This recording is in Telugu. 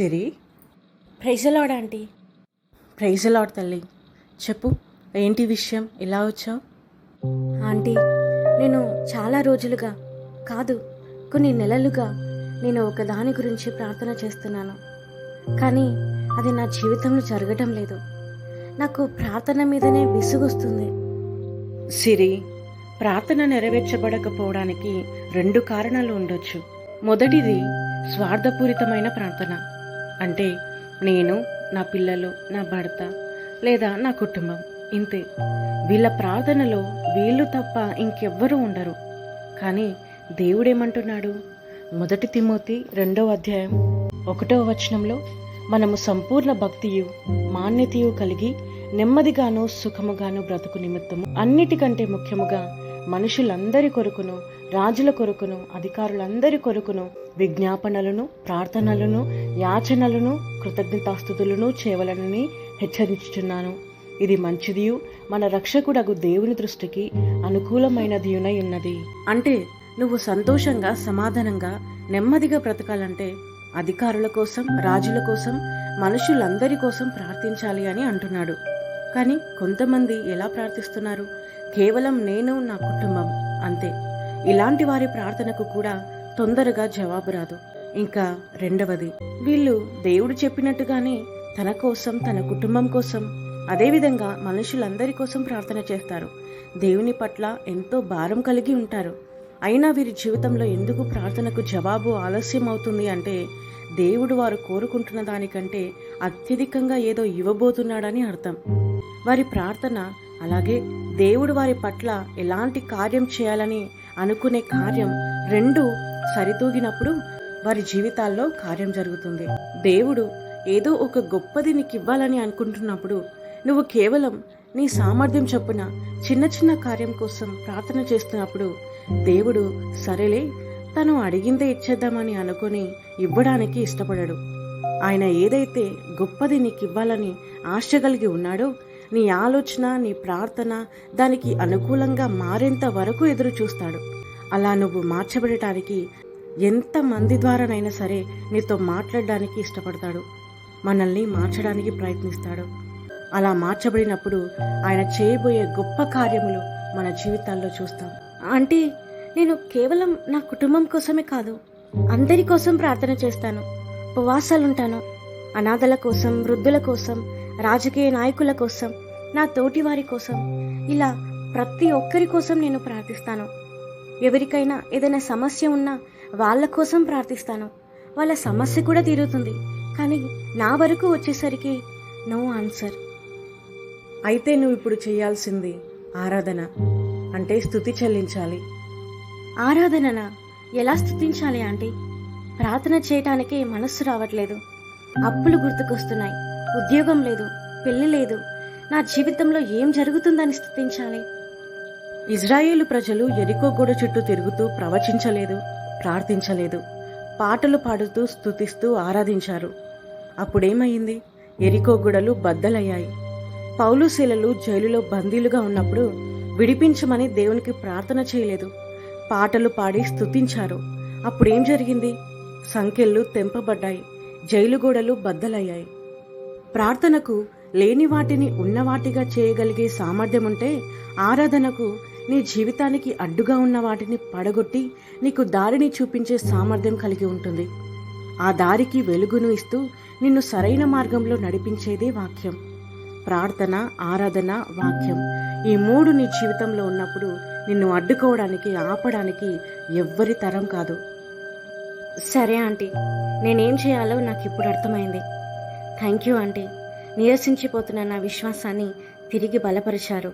సిరి. ప్రైజలాడ్ ఆంటీ ప్రైజలాడ్ తల్లి. చెప్పు ఏంటి విషయం? ఇలా వచ్చావు? ఆంటీ నేను చాలా రోజులుగా కాదు కొన్ని నెలలుగా నేను ఒక దాని గురించి ప్రార్థన చేస్తున్నాను. కానీ అది నా జీవితంలో జరగడం లేదు. నాకు ప్రార్థన మీదనే విసుగొస్తుంది. సిరి ప్రార్థన నెరవేర్చబడకపోవడానికి రెండు కారణాలు ఉండొచ్చు. మొదటిది స్వార్థపూరితమైన ప్రార్థన. అంటే నేను నా పిల్లలు నా భర్త లేదా నా కుటుంబం. ఇంతే. వీళ్ళ ప్రార్థనలో వీళ్ళు తప్ప ఇంకెవ్వరూ ఉండరు. కానీ దేవుడేమంటున్నాడు? మొదటి తిమోతి రెండవ అధ్యాయం ఒకటో వచనంలో మనము సంపూర్ణ భక్తియు మాన్యతయు కలిగి నెమ్మదిగాను సుఖముగాను బ్రతుకు నిమిత్తము. అన్నిటికంటే ముఖ్యముగా మనుషులందరి కొరకును రాజుల కొరకును అధికారులందరి కొరకును విజ్ఞాపనలను ప్రార్థనలను యాచనలను కృతజ్ఞతాస్థుతులను చేయవలనని హెచ్చరించుచున్నాను. ఇది మంచిదియు మన రక్షకుడగు దేవుని దృష్టికి అనుకూలమైనదియునై ఉన్నది. అంటే నువ్వు సంతోషంగా సమాధానంగా నెమ్మదిగా బ్రతకాలంటే అధికారుల కోసం రాజుల కోసం మనుషులందరి కోసం ప్రార్థించాలి అని అంటున్నాడు. కానీ కొంతమంది ఎలా ప్రార్థిస్తున్నారు? కేవలం నేను నా కుటుంబం అంతే. ఇలాంటి వారి ప్రార్థనకు కూడా తొందరగా జవాబు రాదు. ఇంకా రెండవది వీళ్ళు దేవుడు చెప్పినట్టుగానే తన కోసం తన కుటుంబం కోసం అదేవిధంగా మనుషులందరి కోసం ప్రార్థన చేస్తారు. దేవుని పట్ల ఎంతో భారం కలిగి ఉంటారు. అయినా వీరి జీవితంలో ఎందుకు ప్రార్థనకు జవాబు ఆలస్యం అవుతుంది అంటే దేవుడు వారు కోరుకుంటున్న దానికంటే అత్యధికంగా ఏదో ఇవ్వబోతున్నాడని అర్థం. వారి ప్రార్థన అలాగే దేవుడు వారి పట్ల ఎలాంటి కార్యం చేయాలని అనుకునే కార్యం రెండు సరితూగినప్పుడు వారి జీవితాల్లో కార్యం జరుగుతుంది. దేవుడు ఏదో ఒక గొప్పది నీకు ఇవ్వాలని అనుకుంటున్నప్పుడు నువ్వు కేవలం నీ సామర్థ్యం చొప్పున చిన్న చిన్న కార్యం కోసం ప్రార్థన చేస్తున్నప్పుడు దేవుడు సరేలే తను అడిగిందే ఇచ్చేద్దామని అనుకొని ఇవ్వడానికి ఇష్టపడడు. ఆయన ఏదైతే గొప్పది నీకు ఇవ్వాలని ఆశ కలిగి ఉన్నాడో నీ ఆలోచన నీ ప్రార్థన దానికి అనుకూలంగా మారేంత వరకు ఎదురు చూస్తాడు. అలా నువ్వు మార్చబడటానికి ఎంత మంది ద్వారానైనా సరే నీతో మాట్లాడడానికి ఇష్టపడతాడు. మనల్ని మార్చడానికి ప్రయత్నిస్తాడు. అలా మార్చబడినప్పుడు ఆయన చేయబోయే గొప్ప కార్యములు మన జీవితాల్లో చూస్తాం. ఆంటీ నేను కేవలం నా కుటుంబం కోసమే కాదు అందరి కోసం ప్రార్థన చేస్తాను. ఉపవాసాలుంటాను. అనాథల కోసం వృద్ధుల కోసం రాజకీయ నాయకుల కోసం నా తోటి వారి కోసం ఇలా ప్రతి ఒక్కరి కోసం నేను ప్రార్థిస్తాను. ఎవరికైనా ఏదైనా సమస్య ఉన్నా వాళ్ళ కోసం ప్రార్థిస్తాను. వాళ్ళ సమస్య కూడా తీరుతుంది కానీ నా వరకు వచ్చేసరికి నో ఆన్సర్. అయితే నువ్వు ఇప్పుడు చేయాల్సింది ఆరాధన అంటే స్థుతి చెల్లించాలి. ఆరాధనన? ఎలా స్థుతించాలి ఆంటీ? ప్రార్థన చేయటానికి మనస్సు రావట్లేదు. అప్పులు గుర్తుకొస్తున్నాయి. ఉద్యోగం లేదు పెళ్ళి లేదు. నా జీవితంలో ఏం జరుగుతుందని స్థుతించాలి. ఇజ్రాయేలు ప్రజలు ఎరికో గోడ చుట్టూ తిరుగుతూ ప్రవచించలేదు ప్రార్థించలేదు. పాటలు పాడుతూ స్థుతిస్తూ ఆరాధించారు. అప్పుడేమైంది? ఎరికో గోడలు బద్దలయ్యాయి. పౌలుశీలలు జైలులో బందీలుగా ఉన్నప్పుడు విడిపించమని దేవునికి ప్రార్థన చేయలేదు. పాటలు పాడి స్థుతించారు అప్పుడేం జరిగింది? సంఖ్యలు తెంపబడ్డాయి. జైలు గోడలు బద్దలయ్యాయి. ప్రార్థనకు లేని వాటిని ఉన్నవాటిగా చేయగలిగే సామర్థ్యం ఉంటే ఆరాధనకు నీ జీవితానికి అడ్డుగా ఉన్న వాటిని పడగొట్టి నీకు దారిని చూపించే సామర్థ్యం కలిగి ఉంటుంది. ఆ దారికి వెలుగును ఇస్తూ నిన్ను సరైన మార్గంలో నడిపించేదే వాక్యం. ప్రార్థన ఆరాధన వాక్యం ఈ మూడు నీ జీవితంలో ఉన్నప్పుడు నిన్ను అడ్డుకోవడానికి ఆపడానికి ఎవ్వరి తరం కాదు. సరే ఆంటీ నేనేం చేయాలో నాకు ఇప్పుడు అర్థమైంది. Thank you aunty. నీరసించిపోతున్న నా విశ్వాసాన్ని తిరిగి బలపరిచారు.